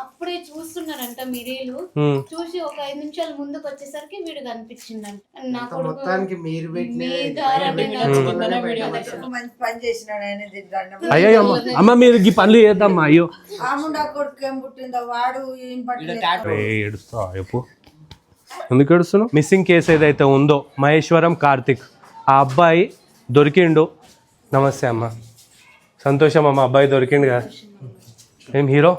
అప్పుడే చూస్తున్నారంట మీరేలు. చూసి ఒక ఐదు నిమిషాలు ముందుకు వచ్చేసరికి వీడు కనిపించిండంట నా అంత కొడుకు మొత్తానికి మీరు అయ్యో అమ్మ మీరు ఈ పనులు చేద్దామ్మా అయ్యో. ఆముండా కొడుకు ఏం పుట్టిందో వాడు ఏం పట్టలేదు. ఏ ఏడుస్తావా చెప్పు. ఎందుకు ఏడుస్తున్నావు? మిస్సింగ్ కేసు ఏదైతే ఉందో మహేశ్వరం కార్తిక్ ఆ అబ్బాయి దొరికిండు. నమస్తే అమ్మ. సంతోషం అమ్మ అబ్బాయి దొరికిండు కదా. ఏం హీరో?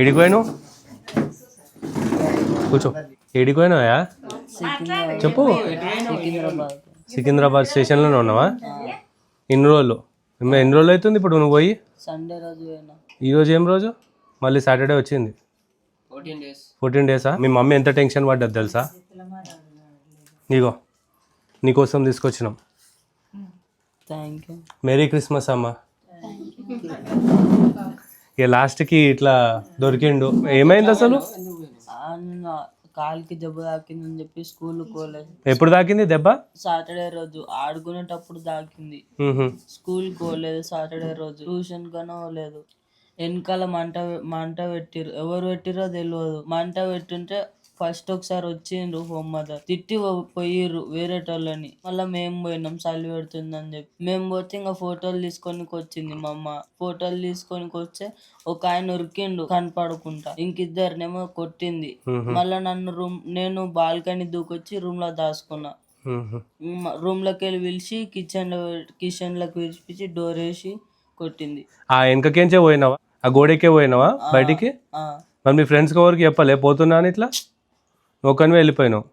ఏడిపోయాను కూర్చో. ఏడిపోయినావా చెప్పు. సికింద్రాబాద్ స్టేషన్లోనే ఉన్నావా? ఎన్ని రోజులు. ఎన్ని రోజులు అవుతుంది ఇప్పుడు నువ్వు పోయి? సండే రోజు ఈరోజు ఏం రోజు? మళ్ళీ సాటర్డే వచ్చింది. Fourteen days. మీ మమ్మీ ఎంత టెన్షన్ పడ్డది తెలుసా? నీగో నీకోసం తీసుకొచ్చినాం. థ్యాంక్ యూ మేరీ క్రిస్మస్ అమ్మ. ఇక లాస్ట్కి ఇట్లా దొరికిండు. ఏమైంది అసలు? కాలుకి దెబ్బ తాకిందని చెప్పి స్కూల్ పోలేదు. ఎప్పుడు తాకింది దెబ్బ? సాటర్డే రోజు ఆడుకునేటప్పుడు తాకింది. స్కూల్ పోలేదు సాటర్డే రోజు. ట్యూషన్ కన్నా పోలేదు వెనకాల మంట మంట పెట్టిరు ఎవరు పెట్టిరో తెలియదు మంట పెట్టుంటే ఫస్ట్ ఒకసారి వచ్చిండ్రు హోమ్ మదర్. తిట్టి పోయిర్రు వేరేటోళ్ళని. మళ్ళీ మేము పోయినాం చలి పెడుతుందని చెప్పి. మేము పోతే ఇంకా ఫోటోలు తీసుకొనికి వచ్చింది మా అమ్మ ఫోటోలు తీసుకొనికి వస్తే ఒక ఆయన ఉరికిండు కనపడకుండా ఇంకిద్దరినేమో కొట్టింది. మళ్ళీ నన్ను రూమ్ నేను బాల్కనీ దూకొచ్చి రూమ్లో దాచుకున్నా. రూమ్లోకి వెళ్ళి పిలిచి కిచెన్లో కిచెన్లోకి పిలిచి డోర్ వేసి కొట్టింది. ఆ వెనకకేంచే పోయినావా? ఆ గోడకే పోయినావా బయటికి? మరి మీ ఫ్రెండ్స్కి ఎవరికి చెప్పలే? పోతున్నాను ఇట్లా? ఒక్కనివే వెళ్ళిపోయినావు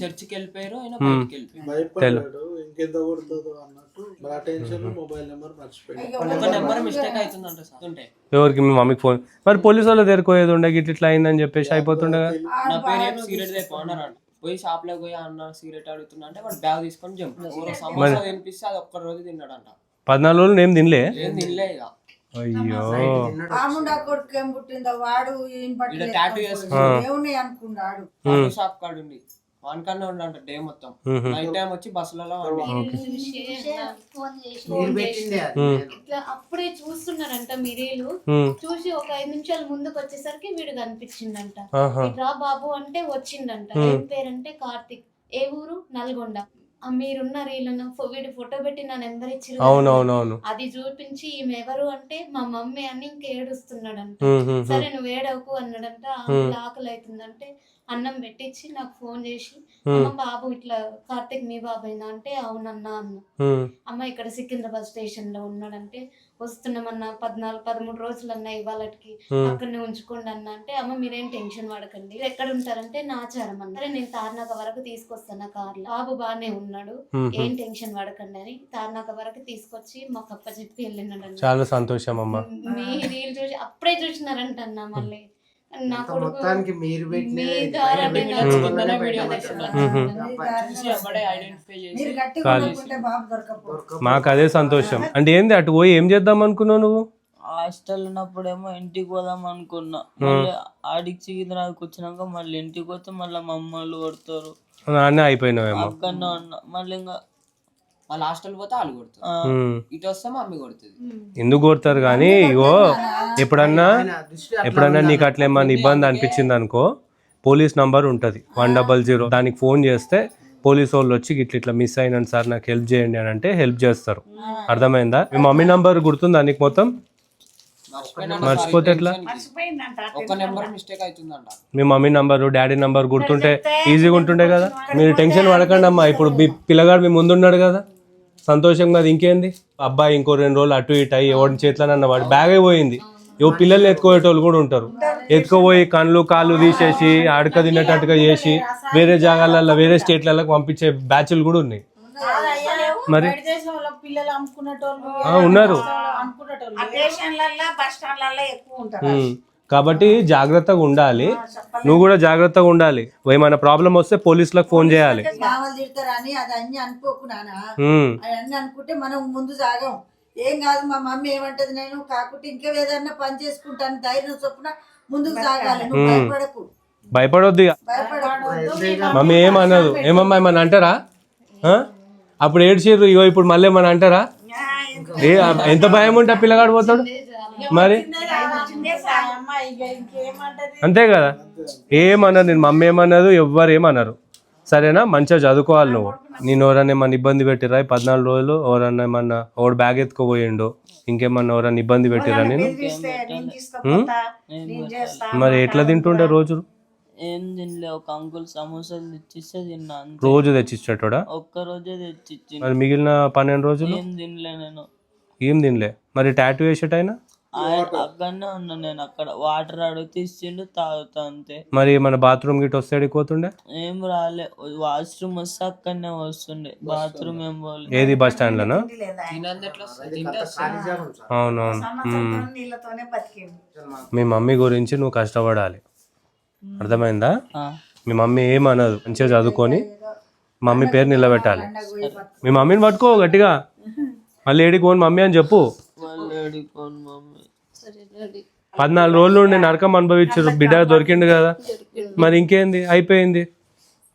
చర్చికి వెళ్ళిపోయారు ఆయన బయటికి వెళ్ళిపోయారు. భయపడ్డాడు ఇంకెంత కొడుతుందో అన్నట్టు. నా టెన్షన్ మొబైల్ నెంబర్ మర్చిపోయాడు ఒక నెంబర్ మిస్టేక్ అవుతుందంట సార్. ఉంటే. ఎవరికి? మీ మమ్మీకి ఫోన్. మరి పోలీసు వాళ్ళు తెరుకోయేది ఉండే? గిట్ల ఇట్లా అయిందని చెప్పేసి అయిపోతుండే కదా. నా పేరు పోయి షాప్లోకి పోయి అన్న సిగరెట్ అడుగుతున్నా అంటే వాడు బ్యాగ్ తీసుకొని జంప్. సమోసా తినిపిస్తే అది ఒక్క రోజు తిన్నాడంట. పద్నాలుగు రోజులు ఏం తినలే. తినలే ఇక. అయ్యో. ఆముండా కొడుకు ఏం పుట్టిందో వాడు ఏం అనుకున్నాడు. షాప్ కాడ ఉండి వానికన్నా ఉండంట డే మొత్తం. మ్హూ. నైట్ టైం వచ్చి బస్సులలో అప్పుడే చూస్తున్నారంట మీరేలు. చూసి ఒక ఐదు నిమిషాలు ముందుకు వచ్చేసరికి వీడు కనిపించిండంట ఆహా. ఇట్రా బాబు అంటే వచ్చిండంట ఏం పేరంటే కార్తిక్. ఏ ఊరు? నల్గొండ. ఆ మీరున్న రీలను వీడి ఫోటో పెట్టి నా నెంబర్ ఇచ్చి అవునవునవును. అది చూపించి ఈమె ఎవరు అంటే మా మమ్మీ అని ఇంక ఏడుస్తున్నాడంట. మ్మ్. సరే నువ్వు ఏడవకు అన్నాడంట. ఆకలి అవుతుందంటే అన్నం పెట్టించి నాకు ఫోన్ చేసి అమ్మ బాబు ఇట్లా కార్తిక్ మీ బాబేనా? అంటే అవునన్నా అన్న. మ్మ్. అమ్మ ఇక్కడ సికింద్రాబాద్ స్టేషన్లో ఉన్నాడంటే వస్తున్నామన్న పద్నాలుగు పదమూడు రోజులు అన్న ఇవాళకి అక్కడనే ఉంచుకోండి అన్న అంటే అమ్మ మీరేం టెన్షన్ పడకండి. ఎక్కడ ఉంటారంటే నాచారం అన్న. సరే నేను తార్నాక వరకు తీసుకొస్తాను కార్లో బాబు బాగానే ఉన్నాడు. ఏం టెన్షన్ పడకండి అని తార్నాక వరకు తీసుకొచ్చి మాకు అప్ప చెప్పి వెళ్ళినాడు చాలా సంతోషం అమ్మ. మీ రీల్ చూసి అప్పుడే చూసినారంట అన్న మళ్ళీ. నా అంత కొడుకు మొత్తానికి మీరు పెట్టిన మీ ద్వారా నేను వీడియో మీరు గట్టిగా కాదు. బాబు దొరకపో మాకు అదే సంతోషం అంటే ఏంది అటు పోయి ఏం చేద్దాం అనుకున్నావు నువ్వు హాస్టల్ ఉన్నప్పుడేమో ఇంటికి పోదాం అనుకున్నా మళ్ళీ ఆడికి సికింద్రాబాద్కి వచ్చినాక మళ్ళీ ఇంటికి పోతే మళ్ళీ మా అమ్మలు కొడతారు నాన్నే అయిపోయినావేమో అక్కడనే ఉన్నా మళ్ళీ ఇంకా వాళ్ళ హాస్టల్ పోతే వాళ్ళు. ఇటు వస్తే మమ్మీ కొడుతుంది. ఎందుకు కొడతారు కానీ ఇగో ఎప్పుడన్నా ఎప్పుడన్నా నీకు అట్లా ఏమన్నా ఇబ్బంది అనిపించింది అనుకో పోలీస్ నంబర్ ఉంటుంది. One double zero. దానికి ఫోన్ చేస్తే పోలీస్ వాళ్ళు వచ్చి ఇట్లా ఇట్లా మిస్ అయినాను సార్ నాకు హెల్ప్ చేయండి అని అంటే హెల్ప్ చేస్తారు. అర్థమైందా? మీ మమ్మీ నంబర్ గుర్తుందా నీకు మొత్తం? మర్చిపోతే ఎట్లా? ఒక నెంబర్ మిస్టేక్ అవుతుందంట. మీ మమ్మీ నంబర్ డాడీ నంబర్ గుర్తుంటే ఈజీగా ఉంటుండే కదా? మీరు టెన్షన్ పడకండి అమ్మా ఇప్పుడు మీ పిల్లగాడు మీ ముందున్నాడు కదా? సంతోషంగా అది ఇంకేంది అబ్బాయి ఇంకో రెండు రోజులు అటు ఇటు అయ్యి ఎవరి చేతిలోనన్న వాడు బ్యాగ్ అయిపోయింది ఇవో పిల్లల్ని ఎత్తుకోయేటోళ్ళు కూడా ఉంటారు ఎత్తుకోపోయి కళ్ళు కాళ్ళు తీసేసి అడక తినేటట్టుగా చేసి వేరే జాగాలలో వేరే స్టేట్లలో పంపించే బ్యాచ్లు కూడా ఉన్నాయి మరి పిల్లలు అమ్ముకునేటోళ్ళు ఆ, ఉన్నారు కాబట్టి జాగ్రత్తగా ఉండాలి. నువ్వు కూడా జాగ్రత్తగా ఉండాలి. ఏమైనా ప్రాబ్లం వస్తే పోలీసులకు ఫోన్ చేయాలి. అనుకుంటే మనం ముందు సాగం. ఏం కాదు మా మమ్మీ ఏమంటది నేను కాకుంటే ఇంకా ఏదన్నా పని చేసుకుంటాను ధైర్యం చొప్పున ముందుకు సాగాలి. నువ్వు మ్మ్. భయపడకు. భయపడొద్దు మమ్మీ ఏమన్నదు ఏమమ్మా ఏమన్నా అంటారా? అప్పుడు ఏడ్చిర్రు ఇగో ఇప్పుడు మళ్ళీ ఏమన్నా అంటారా? ఏ ఎంత భయం ఉంటే పిల్లగాడు పోతాడు? మరి? అంతే కదా ఏమన్నారు నేను మమ్మీ ఏమన్నది ఎవ్వరు ఏమన్నారు సరేనా? మంచిగా చదువుకోవాలి నువ్వు. నేను ఎవరన్నా ఏమన్నా ఇబ్బంది పెట్టిరా ఈ పద్నాలుగు రోజులు? ఎవరన్నా ఏమన్నా ఒకడు బ్యాగ్ ఎత్తుకోపోయిండు? ఇంకేమన్నా ఎవరన్నా ఇబ్బంది పెట్టిరా నేను? మరి ఎట్లా తింటుండే రోజు? ఏం తినలే ఒక అంకుల్ సమోసాలు తెచ్చిస్తే రోజు తెచ్చిచ్చేటోడా? ఒక్క రోజే తెచ్చిచ్చిండు. మరి మిగిలిన పన్నెండు రోజులు? ఏం తినలే నేను. ఏం తినలే? మరి టాటూ వేసేటైనా? అక్కడనే ఉన్నా నేను అక్కడ. వాటర్ అడిగితే ఇచ్చిండు తాగుతా అంతే. మరి మన బాత్రూమ్ గిట్ వస్తే పోతుండే? ఏం రాలే. వాష్రూమ్ వస్తే అక్కడనే వస్తుండే. బాత్రూమ్ ఏం పోలే. ఏది బస్? తింటే వస్తుంది. అవునవును. మీ మమ్మీ గురించి నువ్వు కష్టపడాలి. అర్థమైందా? మీ మమ్మీ ఏమనదు? మంచిగా చదువుకొని మమ్మీ పేరు నిలబెట్టాలి. మీ మమ్మీని పట్టుకో గట్టిగా. మళ్ళీ ఏడికి పోను మమ్మీ అని చెప్పు. వాళ్ళు ఏడిపోను మమ్మీ. పద్నాలుగు రోజులు నేను నరకం అనుభవించారు. బిడ్డ దొరికిండు కదా. మరి ఇంకేంది? అయిపోయింది.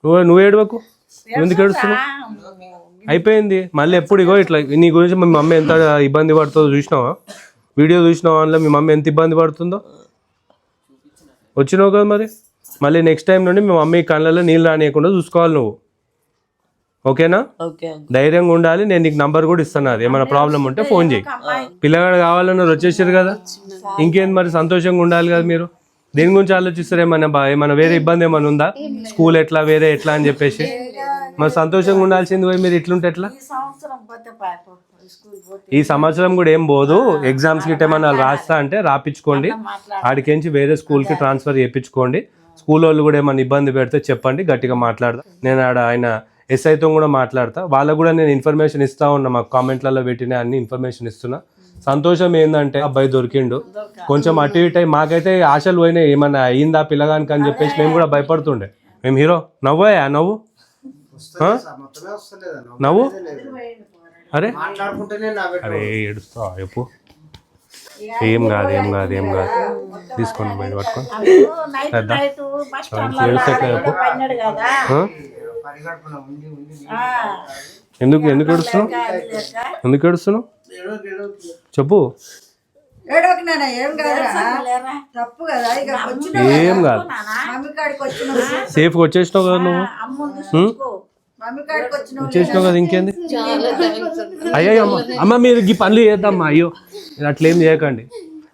నువ్వు నువ్వు ఏడవకు? ఎందుకు ఏడుస్తున్నావు? అయిపోయింది. మళ్ళీ ఎప్పుడు ఇగో ఇట్లా నీ గురించి మీ మమ్మీ ఎంత ఇబ్బంది పడుతుందో చూసినావా? వీడియో చూసినావా అందులో? మీ మమ్మీ ఎంత ఇబ్బంది పడుతుందో? వచ్చినావు కదా మరి? మళ్ళీ నెక్స్ట్ టైం నుండి మీ మమ్మీ కళ్ళల్లో నీళ్ళు రానియకుండా చూసుకోవాలి నువ్వు. ఓకేనా? ఓకే ధైర్యంగా ఉండాలి. నేను నీకు నంబర్ కూడా ఇస్తాను అది ఏమైనా ప్రాబ్లం ఉంటే ఫోన్ చేయి పిల్లగాడు కావాలన్నారు వచ్చేసారు కదా. ఇంకేంది మరి? సంతోషంగా ఉండాలి కదా మీరు. దేని గురించి ఆలోచిస్తారు? ఏమైనా బా ఏమైనా వేరే ఇబ్బంది ఏమైనా ఉందా? స్కూల్ ఎట్లా వేరే ఎట్లా అని చెప్పేసి. మరి సంతోషంగా ఉండాల్సింది పోయి మీరు ఇట్లుంటే ఎట్లా? ఈ సంవత్సరం కూడా ఏం పోదు. ఎగ్జామ్స్ గిట్ట ఏమైనా రాస్తా అంటే రాపించుకోండి ఆడికించి వేరే స్కూల్కి ట్రాన్స్ఫర్ చేయించుకోండి స్కూల్ వాళ్ళు కూడా ఏమైనా ఇబ్బంది పెడితే చెప్పండి. గట్టిగా మాట్లాడదా. నేను ఆడ ఆయన ఎస్ఐతో కూడా మాట్లాడతా. వాళ్ళకు కూడా నేను ఇన్ఫర్మేషన్ ఇస్తా ఉన్నా. మాకు కామెంట్లలో పెట్టిన అన్ని ఇన్ఫర్మేషన్ ఇస్తున్నా. సంతోషం ఏంటంటే అబ్బాయి దొరికిండు. కొంచెం అటు ఇటు అయి మాకైతే ఆశలు పోయినాయి ఏమన్నా అయిందా పిల్లగానికి అని చెప్పేసి మేము కూడా భయపడుతుండే. మేము హీరో నవ్వాయా? నవ్వు? నవ్వు? అరే. అరే ఏడుస్తావా? చెప్పు. ఏం కాదు ఏం కాదు ఏం కాదు. తీసుకోండి పట్టుకోండి ఏడుస్తే చెప్పు. ఎందుకు ఎందుకు ఏడుస్తున్నావు. ఎందుకు ఏడుస్తున్నావు? చెప్పు. ఏం కదా సేఫ్గా వచ్చేసినావు కదా నువ్వు? వచ్చేసినావు కదా ఇంకేంది? అయ్యో అమ్మ అమ్మ మీరు ఈ పనులు చేద్దామ్మా అయ్యో. అట్లేం చేయకండి.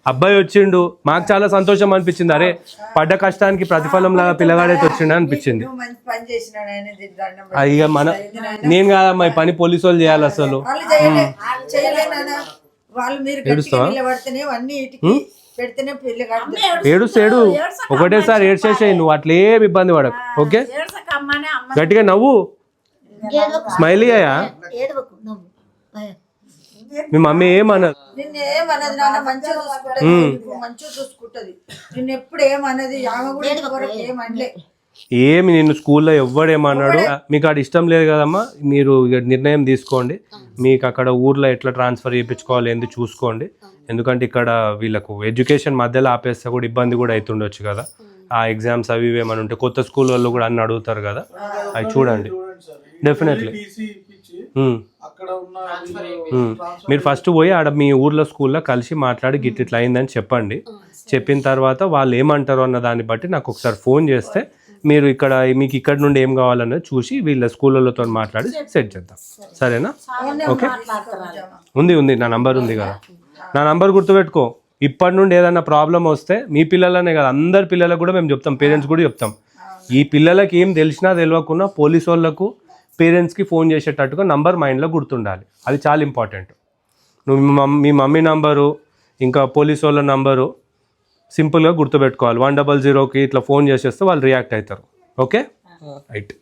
అబ్బాయి వచ్చిండు మాకు చాలా సంతోషం అనిపించింది. అరే పడ్డ కష్టానికి ప్రతిఫలం లాగా పిల్లగాడైతే వచ్చిండు అనిపించింది. ఇక మన నేను కాదమ్మా ఈ పని పోలీసు వాళ్ళు చేయాలి అసలు. ఏడు ఒకటేసారి ఏడ్చేసేయి నువ్వు అట్లేం ఇబ్బంది పడకు. ఓకే? గట్టిగా నవ్వు. స్మైలీ అయ్యా. మీ మమ్మీ ఏమన్నది నిన్ను ఏమన్నది నాన్న? మంచిగా చూసుకుంటది. మంచిగా చూసుకుంటది. నిన్ను ఎప్పుడు ఏమన్నది ఆమె కూడా ఇంతవరకు ఏమనలే ఏమి నిన్ను స్కూల్లో ఎవ్వడేమన్నాడు మీకు అక్కడ ఇష్టం లేదు కదమ్మా మీరు ఇక నిర్ణయం తీసుకోండి. మీకు అక్కడ ఊర్లో ఎట్లా ట్రాన్స్ఫర్ చేయించుకోవాలి ఏంది చూసుకోండి. ఎందుకంటే ఇక్కడ వీళ్ళకు ఎడ్యుకేషన్ మధ్యలో ఆపేస్తే కూడా ఇబ్బంది కూడా అవుతుండొచ్చు కదా. ఆ ఎగ్జామ్స్ అవి ఏమైనా ఉంటే కొత్త స్కూల్ వాళ్ళు కూడా అన్ని అడుగుతారు కదా. అవి చూడండి. డెఫినెట్లీ మీరు ఫస్ట్ పోయి ఆడ మీ ఊర్లో స్కూల్లో కలిసి మాట్లాడి గిట్ ఇట్లా అయిందని చెప్పండి. చెప్పిన తర్వాత వాళ్ళు ఏమంటారో అన్న దాన్ని బట్టి నాకు ఒకసారి ఫోన్ చేస్తే మీరు ఇక్కడ మీకు ఇక్కడ నుండి ఏం కావాలన్నది చూసి వీళ్ళ స్కూళ్ళతో మాట్లాడి సెట్ చేద్దాం. సరేనా? ఓకే. ఉంది ఉంది. నా నంబర్ ఉంది కదా. నా నంబర్ గుర్తుపెట్టుకో. ఇప్పటి నుండి ఏదైనా ప్రాబ్లం వస్తే మీ పిల్లలనే కదా. అందరి పిల్లలకు కూడా మేము చెప్తాం. పేరెంట్స్ కూడా చెప్తాం. ఈ పిల్లలకి ఏం తెలిసినా తెలియకున్నా పోలీస్ వాళ్ళకు పేరెంట్స్కి ఫోన్ చేసేటట్టుగా నంబర్ మైండ్లో గుర్తుండాలి. అది చాలా ఇంపార్టెంట్. నువ్వు మీ మమ్- మీ మమ్మీ నంబరు ఇంకా పోలీస్ వాళ్ళ నంబరు సింపుల్గా గుర్తుపెట్టుకోవాలి. వన్ డబల్ జీరోకి ఇట్లా ఫోన్ చేసేస్తే వాళ్ళు రియాక్ట్ అవుతారు ఓకే? రైట్.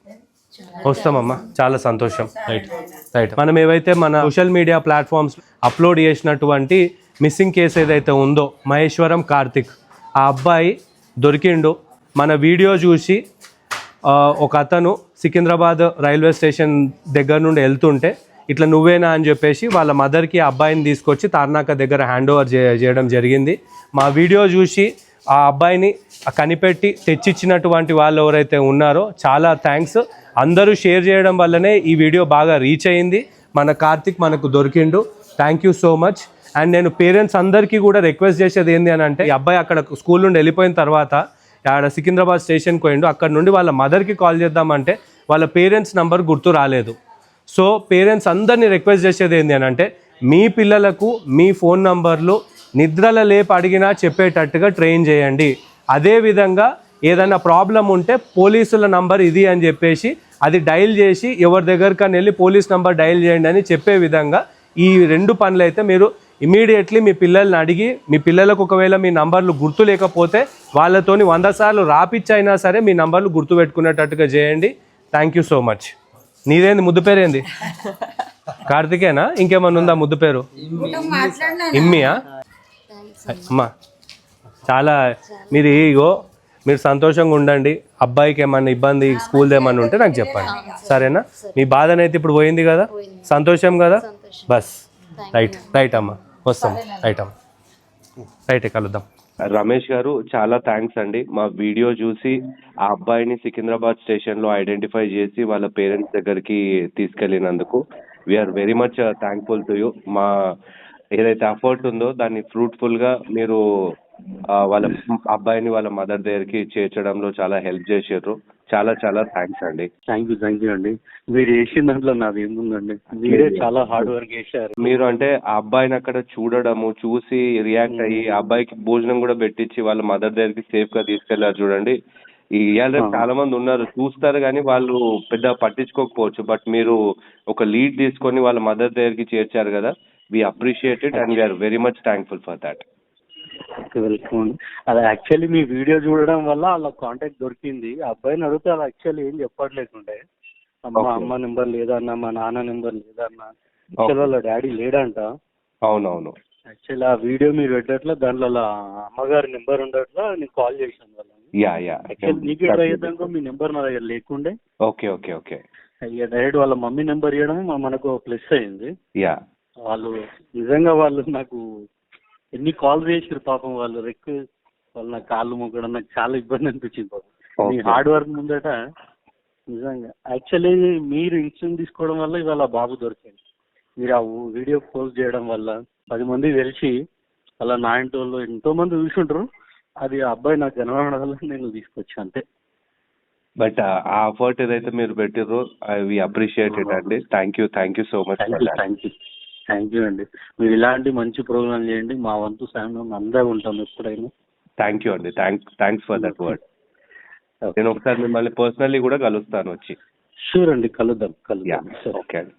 వస్తామమ్మా. చాలా సంతోషం. రైట్. రైట్. మనం ఏవైతే మన సోషల్ మీడియా ప్లాట్ఫామ్స్ అప్లోడ్ చేసినటువంటి మిస్సింగ్ కేసు ఏదైతే ఉందో మహేశ్వరం కార్తిక్ ఆ అబ్బాయి దొరికిండు. మన వీడియో చూసి ఒక అతను సికింద్రాబాద్ రైల్వే స్టేషన్ దగ్గర నుండి వెళ్తుంటే ఇట్లా నువ్వేనా అని చెప్పేసి వాళ్ళ మదర్కి ఆ అబ్బాయిని తీసుకొచ్చి తార్నాక దగ్గర హ్యాండ్ ఓవర్ చేయడం జరిగింది. మా వీడియో చూసి ఆ అబ్బాయిని కనిపెట్టి తెచ్చిచ్చినటువంటి వాళ్ళు ఎవరైతే ఉన్నారో చాలా థ్యాంక్స్ అందరూ షేర్ చేయడం వల్లనే ఈ వీడియో బాగా రీచ్ అయింది. మన కార్తిక్ మనకు దొరికిండు. Thank you so much and నేను పేరెంట్స్ అందరికీ కూడా రిక్వెస్ట్ చేసేది ఏంటి అని అంటే ఈ అబ్బాయి అక్కడ స్కూల్ నుండి వెళ్ళిపోయిన తర్వాత ఆడ సికింద్రాబాద్ స్టేషన్కి పోయిండు. అక్కడ నుండి వాళ్ళ మదర్కి కాల్ చేద్దామంటే వాళ్ళ పేరెంట్స్ నంబర్ గుర్తు రాలేదు. సో పేరెంట్స్ అందరినీ రిక్వెస్ట్ చేసేది ఏంటి అని అంటే మీ పిల్లలకు మీ ఫోన్ నంబర్లు నిద్రల లేపు అడిగినా చెప్పేటట్టుగా ట్రైన్ చేయండి. అదేవిధంగా ఏదైనా ప్రాబ్లం ఉంటే పోలీసుల నంబర్ ఇది అని చెప్పేసి అది డయల్ చేసి ఎవరి దగ్గరకని వెళ్ళి పోలీస్ నంబర్ డయల్ చేయండి అని చెప్పే విధంగా ఈ రెండు పనులు అయితే మీరు ఇమీడియట్లీ మీ పిల్లల్ని అడిగి మీ పిల్లలకు ఒకవేళ మీ నంబర్లు గుర్తు లేకపోతే వాళ్ళతోని వంద సార్లు రాపిచ్చైనా సరే మీ నంబర్లు గుర్తు పెట్టుకునేటట్టుగా చేయండి. థ్యాంక్ యూ సో మచ్ నీదేంది? ముద్దు పేరేంది? కార్తికేనా? ఇంకేమన్నా ఉందా ముద్దు పేరు? ఇమ్మియా? అమ్మా చాలా మీరు ఇగో మీరు సంతోషంగా ఉండండి. అబ్బాయికి ఏమన్నా ఇబ్బంది స్కూల్ ఏమన్నా ఉంటే నాకు చెప్పండి. సరేనా? మీ బాధనైతే ఇప్పుడు పోయింది కదా? సంతోషం కదా? బస్. రైట్ రైట్ అమ్మా. వస్తాం. రైట్ అమ్మా రైట్ కలుద్దాం. రమేష్ గారు చాలా థ్యాంక్స్ అండి. మా వీడియో చూసి ఆ అబ్బాయిని సికింద్రాబాద్ స్టేషన్లో ఐడెంటిఫై చేసి వాళ్ళ పేరెంట్స్ దగ్గరికి తీసుకెళ్ళినందుకు we are very much thankful to you మా ఏదైతే అఫర్ట్ ఉందో దాన్ని ఫ్రూట్ఫుల్గా మీరు ఆ, వాళ్ళ అబ్బాయిని వాళ్ళ మదర్ దగ్గరికి చేర్చడంలో చాలా హెల్ప్ చేసారు చాలా చాలా థ్యాంక్స్ అండి. థ్యాంక్ యూ థ్యాంక్ యూ అండి. మీరు చేసిన దాంట్లో నాది ఏముందండి? మీరే చాలా హార్డ్ వర్క్ చేశారు. మీరు అంటే ఆ అబ్బాయిని అక్కడ చూడడము చూసి రియాక్ట్ అయ్యి ఆ అబ్బాయికి భోజనం కూడా పెట్టించి వాళ్ళ మదర్ దగ్గరికి సేఫ్గా తీసుకెళ్ళారు చూడండి. ఈ ఇవాళ రేపు చాలా మంది ఉన్నారు. చూస్తారు కానీ వాళ్ళు పెద్ద పట్టించుకోకపోవచ్చు. బట్ మీరు ఒక లీడ్ తీసుకొని వాళ్ళ మదర్ దగ్గరికి చేర్చారు కదా. We appreciate it and we are very much thankful for that welcome అది యాక్చువల్లీ మీ వీడియో చూడడం వల్ల వాళ్ళ కాంటాక్ట్ దొరికింది. అబ్బాయిని అడిగితే వాళ్ళు యాక్చువల్లీ ఏం చెప్పట్లేకుండే. అమ్మ. అమ్మ నెంబర్ లేదన్నా మా నాన్న నెంబర్ లేదన్నా. యాక్చువల్ వాళ్ళ డాడీ లేడంట. అవునవును. యాక్చువల్లీ ఆ వీడియో మీరు పెట్టట్లా దాంట్లో అమ్మగారి నెంబర్ ఉండట్లా నేను కాల్ చేశాను వాళ్ళని. Yeah yeah. యాక్చువల్లీ నీకే ట్రై చేద్దాం. మీ నెంబర్ నా దగ్గర లేకుండే. Okay okay okay. ఇక డైరెక్ట్ వాళ్ళ మమ్మీ నెంబర్ ఇవ్వడం మా- మనకు ప్లస్ అయింది యా. వాళ్ళు నిజంగా వాళ్ళు నాకు ఎన్ని కాల్ చేసారు పాపం వాళ్ళు రెక్కు వాళ్ళు నాకు కాళ్ళు మొక్కడం నాకు చాలా ఇబ్బంది అనిపించింది పాపం. మీ. హార్డ్ వర్క్ ముందట నిజంగా. యాక్చువల్లీ మీరు ఇన్సూరెన్స్ తీసుకోవడం వల్ల ఇవాళ బాబు దొరికింది మీరు ఆ వీడియో పోస్ట్ చేయడం వల్ల పది మంది తెలిసి అలా నా ఇంటి వాళ్ళు ఎంతో మంది చూసుంటారు అది ఆ అబ్బాయి నాకు కనబడడం వల్ల నేను తీసుకొచ్చాను అంతే. బట్ ఆ అఫర్ట్ ఏదైతే మీరు పెట్టిర్రో వి అప్రిషియేట్ ఇట్ అండి. Thank you thank you so much thank you thank you అండి. మీరు ఇలాంటి మంచి ప్రోగ్రాం చేయండి. మా వంతు సాయం అందరూ ఉంటాం ఎప్పుడైనా. థ్యాంక్ యూ అండి. Thank thanks for that word. నేను ఒకసారి మిమ్మల్ని పర్సనల్లీ కూడా కలుస్తాను వచ్చి. షూర్ అండి. కలుద్దాం. కలుద్దాం. సరే ఓకే అండి